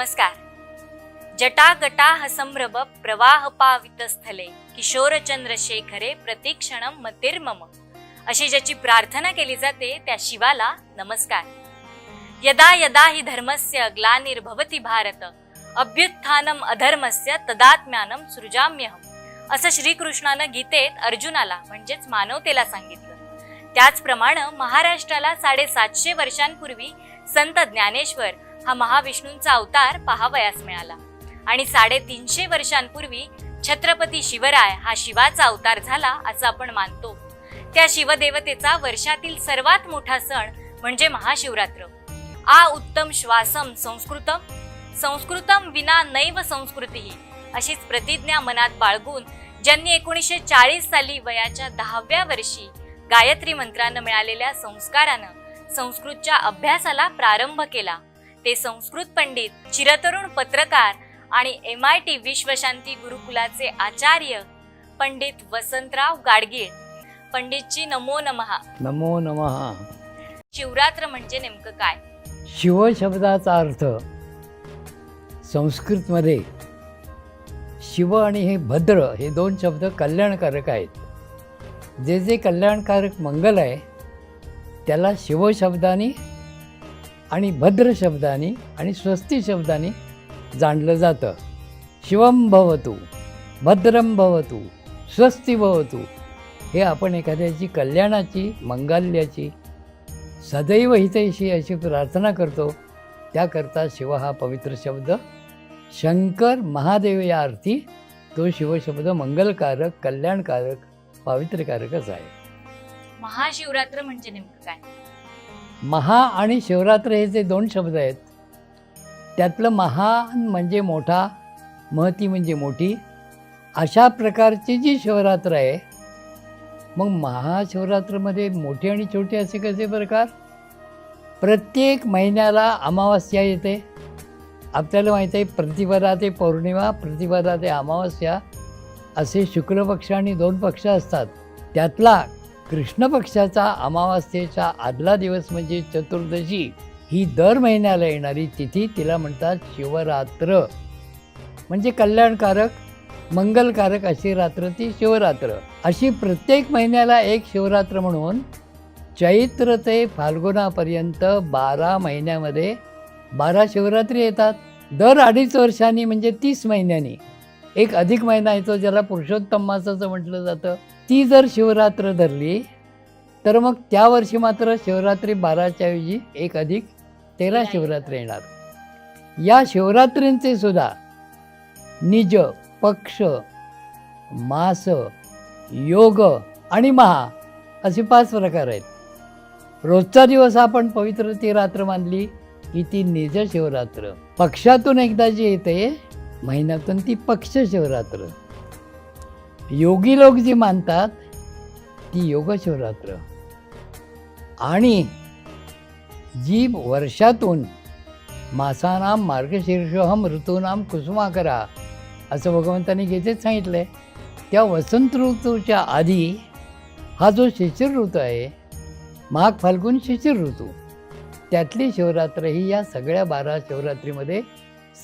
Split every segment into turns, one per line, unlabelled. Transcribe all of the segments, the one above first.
नमस्कार. जटागटा संभ्रम प्रवाह पावित स्थले किशोर चंद्रशेखरे प्रतीक्षणम मतिर्मम अशी ज्याची प्रार्थना केली जाते त्या शिवाला नमस्कार. यदा यदा हि धर्मस्य ग्लानिर्भवति भारत अभ्युत्थानम अधर्मस्य तदात्म्यानम सृजाम्यहम. असं श्रीकृष्णानं गीतेत अर्जुनाला म्हणजेच मानवतेला सांगितलं. त्याचप्रमाणे महाराष्ट्राला साडेसातशे वर्षांपूर्वी संत ज्ञानेश्वर हा महाविष्णूंचा अवतार पाहावयास मिळाला. आणि साडेतीनशे वर्षांपूर्वी छत्रपती शिवराय हा शिवाचा अवतार झाला असं आपण मानतो. त्या शिवदेवतेचा वर्षातील सर्वात मोठा सण म्हणजे महाशिवरात्र. आ उत्तम श्वासम संस्कृतम संस्कृतम विना नैव संस्कृती अशीच प्रतिज्ञा मनात बाळगून ज्यांनी एकोणीसशे चाळीस साली वयाच्या दहाव्या वर्षी गायत्री मंत्रानं मिळालेल्या संस्कारानं संस्कृतच्या अभ्यासाला प्रारंभ केला. ते संस्कृत पंडित चिरतरुण पत्रकार आणि एम आय टी विश्वशांती गुरुकुलाचे आचार्य पंडित वसंतराव गाडगीळ. पंडितजी नमो नमहा
नमो नमः.
शिवरात्र म्हणजे नेमकं काय?
शिव शब्दाचा अर्थ संस्कृतमध्ये शिव आणि हे भद्र हे दोन शब्द कल्याणकारक आहेत. जे जे कल्याणकारक मंगल आहे त्याला शिव शब्दाने आणि भद्र शब्दाने आणि स्वस्ती शब्दाने जाणलं जातं. शिवम भवतु भद्रम भवतु स्वस्ती भवतु. हे आपण एखाद्याची कल्याणाची मंगाल्याची सदैव हितैषी अशी प्रार्थना करतो. त्याकरता शिव हा पवित्र शब्द शंकर महादेव या अर्थी तो शिवशब्द मंगलकारक कल्याणकारक पावित्र्यकारकच आहे.
महाशिवरात्र म्हणजे नेमकं काय?
महा आणि शिवरात्र हे जे दोन शब्द आहेत त्यातलं महान म्हणजे मोठा महती म्हणजे मोठी अशा प्रकारची जी शिवरात्र आहे मग महाशिवरात्रमध्ये मोठे आणि छोटे असे कसे प्रकार? प्रत्येक महिन्याला अमावस्या येते. आपल्याला माहीत आहे प्रतिपदा ते पौर्णिमा प्रतिपदा ते अमावस्या असे शुक्ल पक्ष आणि दोन पक्ष असतात. त्यातला कृष्ण पक्षाचा अमावस्येचा आदला दिवस म्हणजे चतुर्दशी. ही दर महिन्याला येणारी तिथी तिला म्हणतात शिवरात्र. म्हणजे कल्याणकारक मंगलकारक अशी रात्र ती शिवरात्र. अशी प्रत्येक महिन्याला एक शिवरात्र म्हणून चैत्र ते फाल्गुनापर्यंत बारा महिन्यामध्ये बारा शिवरात्री येतात. दर अडीच वर्षांनी म्हणजे तीस महिन्यांनी. एक अधिक महिना येतो ज्याला पुरुषोत्तम मासाचं म्हटलं जातं. ती जर शिवरात्र धरली तर मग त्या वर्षी मात्र शिवरात्री बाराच्या ऐवजी एक अधिक तेरा शिवरात्र येणार. या शिवरात्रींचे सुद्धा निज पक्ष मास योग आणि महा असे पाच प्रकार आहेत. रोजचा दिवस आपण पवित्र ती रात्र मानली की ती निज शिवरात्र. पक्षातून एकदा जी येते महिन्यातून ती पक्ष शिवरात्र. योगी लोक जी मानतात ती योग शिवरात्र आणि जी वर्षातून मासानाम मार्गशीर्षोहम ऋतूनाम कुसुमाकरा असं भगवंतांनी गीतेत सांगितलं आहे त्या वसंत ऋतूच्या आधी हा जो शिशिर ऋतू आहे माघ फाल्गुन शिशिर ऋतू त्यातली शिवरात्र ही या सगळ्या बारा शिवरात्रीमध्ये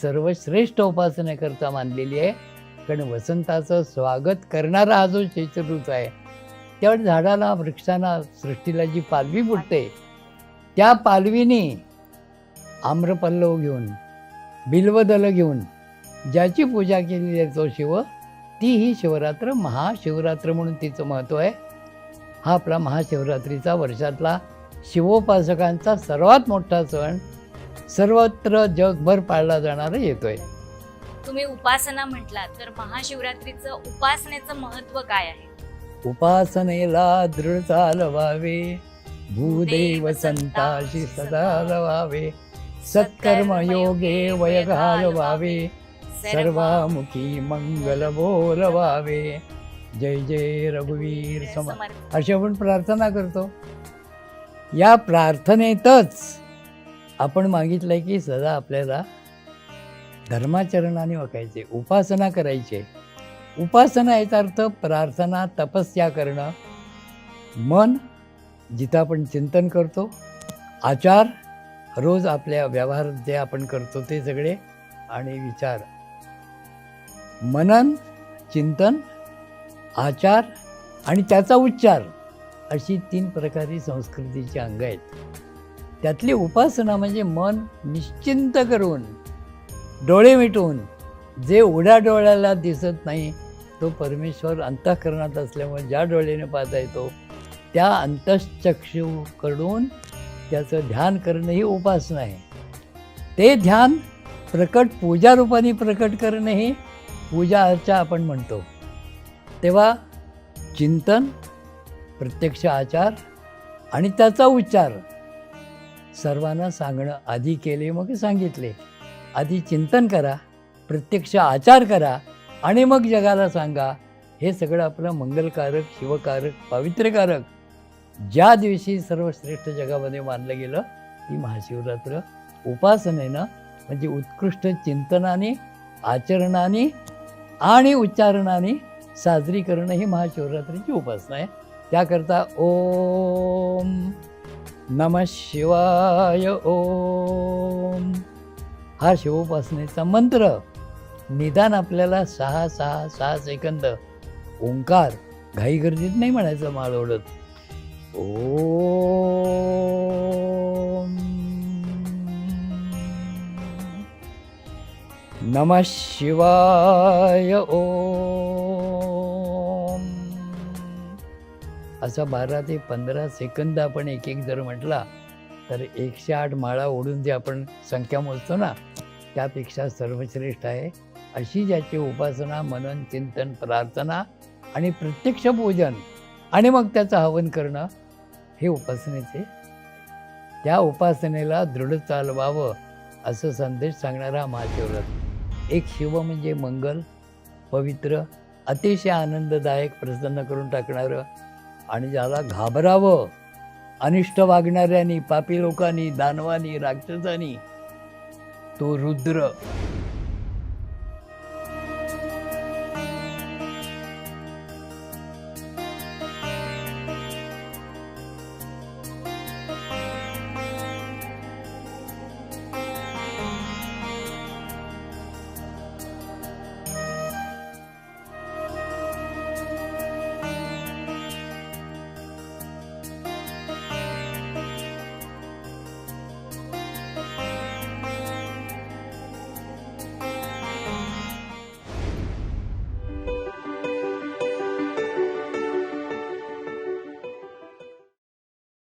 सर्वश्रेष्ठ उपासनेकरता मानलेली आहे. कारण वसंताचं स्वागत करणारा हा जो शिशिर आहे त्यावेळी झाडाला वृक्षांना सृष्टीला जी पालवी फुटते त्या पालवीने आम्रपल्लव घेऊन बिल्वदल घेऊन ज्याची पूजा केली जातो तो शिव ती ही शिवरात्र महाशिवरात्र म्हणून तिचं महत्त्व आहे. हा आपला महाशिवरात्रीचा वर्षातला शिवोपासकांचा सर्वात मोठा सण सर्वत्र जगभर पाळला जाणारा येतो आहे
तुम्ही उपासना म्हटलात तर महाशिवरात्रीचं उपासनेचं महत्त्व काय आहे?
उपासनेला दृढ चालवावे भूदेव संताशी सदा लवावे सत्कर्म योगे वय घालवावे सर्वामुखी मंगल बोलवावे जय जय रघुवीर सम
समर्थ.
अशी आपण प्रार्थना करतो. या प्रार्थनेतच आपण मागितलंय की सदा आपल्याला धर्माचरणाने वाकायचे उपासना करायचे. उपासना याचा अर्थ प्रार्थना तपस्या करणं. मन जिथं आपण चिंतन करतो. आचार रोज आपल्या व्यवहार जे आपण करतो ते सगळे. आणि विचार. मनन चिंतन आचार आणि त्याचा उच्चार अशी तीन प्रकारची संस्कृतीची अंग आहेत. त्यातली उपासना म्हणजे मन निश्चिंत करून डोळे मिटून जे उड्या डोळ्याला दिसत नाही तो परमेश्वर अंतःकरणात असल्यामुळे ज्या डोळ्याने पाहता येतो त्या अंतश्चक्षूकडून त्याचं ध्यान करणं ही उपासना आहे. ते ध्यान प्रकट पूजा रूपाने प्रकट करणं ही पूजा अर्चा आपण म्हणतो. तेव्हा चिंतन प्रत्यक्ष आचार आणि त्याचा उच्चार सर्वांना सांगणं आधी केले मग सांगितले. आधी चिंतन करा प्रत्यक्ष आचार करा आणि मग जगाला सांगा हे सगळं आपलं मंगलकारक शिवकारक पावित्र्यकारक ज्या दिवशी सर्वश्रेष्ठ जगामध्ये मानलं गेलं ती महाशिवरात्र उपासनेनं म्हणजे उत्कृष्ट चिंतनाने आचरणाने आणि उच्चारणाने साजरी करणं ही महाशिवरात्रीची उपासना आहे. त्याकरता ओम नम शिवाय ओम. हा शिवोपासनेचा मंत्र. निदान आपल्याला सहा सहा सहा सेकंद. ओंकार. घाई गर्दीत नाही म्हणायचं माळ ओढत. ओ नम शिवाय ओम. असा बारा ते पंधरा सेकंद आपण एक एक जर म्हटला तर एकशे आठ माळा ओढून जे आपण संख्या मोजतो ना त्यापेक्षा सर्वश्रेष्ठ आहे. अशी ज्याची उपासना मनन चिंतन प्रार्थना आणि प्रत्यक्ष पूजन आणि मग त्याचं हवन करणं हे उपासनेचे. त्या उपासनेला दृढ चालवावं असं संदेश सांगणारा हा महाशिवरात्र. एक शिव म्हणजे मंगल पवित्र अतिशय आनंददायक प्रसन्न करून टाकणारं आणि ज्याला घाबरावं अनिष्ट वागणाऱ्यांनी पापी लोकांनी दानवानी राक्षसांनी तो रुद्र.